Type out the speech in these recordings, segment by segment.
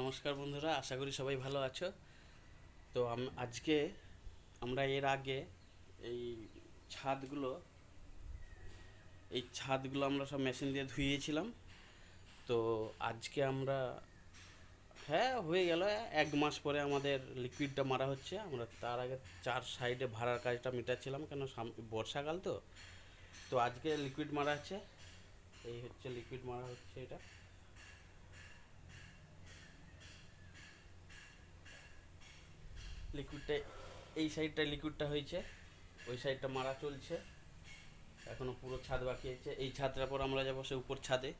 নমস্কার বন্ধুরা, আশা করি সবাই ভালো আছো। তো আজকে আমরা এর আগে এই ছাদগুলো এই ছাদগুলো আমরা সব মেশিন দিয়ে ধুইয়েছিলাম তো আজকে আমরা হ্যাঁ হয়ে গেল। এক মাস পরে আমাদের লিকুইডটা মারা হচ্ছে। আমরা তার আগে চার সাইডে ভাড়ার কাজটা মেটাচ্ছিলাম, কেন বর্ষাকাল তো। তো আজকে লিকুইড মারা হচ্ছে। এই হচ্ছে লিকুইড মারা হচ্ছে এটা। লিকুইডটা এই সাইডটা লিকুইডটা হয়েছে, ওই সাইডটা মারা চলছে। এখনও পুরো ছাদ বাকি আছে। এই ছাদটার পর আমরা যাব সে উপর ছাদে।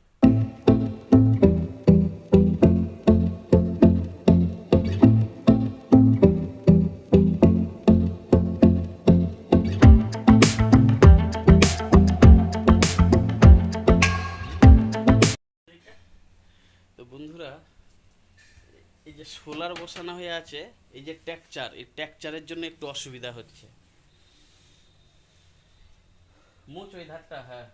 এই যে সোলার বসানো হয়ে আছে, এই যে ট্যাকচার, এই ট্যাকচারের জন্য একটু অসুবিধা হচ্ছে। মুচ ওই ধারটা হ্যাঁ।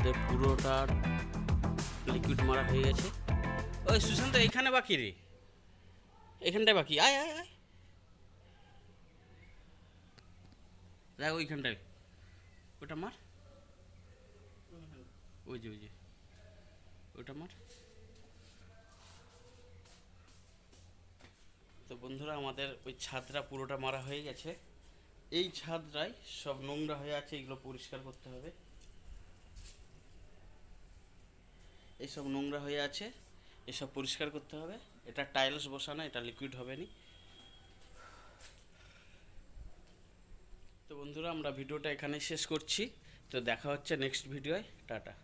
আমাদের পুরোটা লিকুইড মারা হয়ে গেছে। ওই সুশান্ত, এখানে বাকি রে। এখানটায় বাকি। আয় আয় আয়। দেখ ওইখানটায়। ওটা মার। ওই যে ওই যে। ওটা মার। তো বন্ধুরা, আমাদের ওই ছাদটা পুরোটা মারা হয়ে গেছে। এই ছাদটায় সব নোংরা হয়ে আছে, এগুলো পরিষ্কার করতে হবে। এইসব নোংরা হয়ে আছে, এসব পরিষ্কার করতে হবে। এটা টাইলস বসানো, এটা লিকুইড হবে নি তো বন্ধুরা, আমরা ভিডিওটা এখানেই শেষ করছি। তো দেখা হচ্ছে নেক্সট ভিডিওয় টাটা।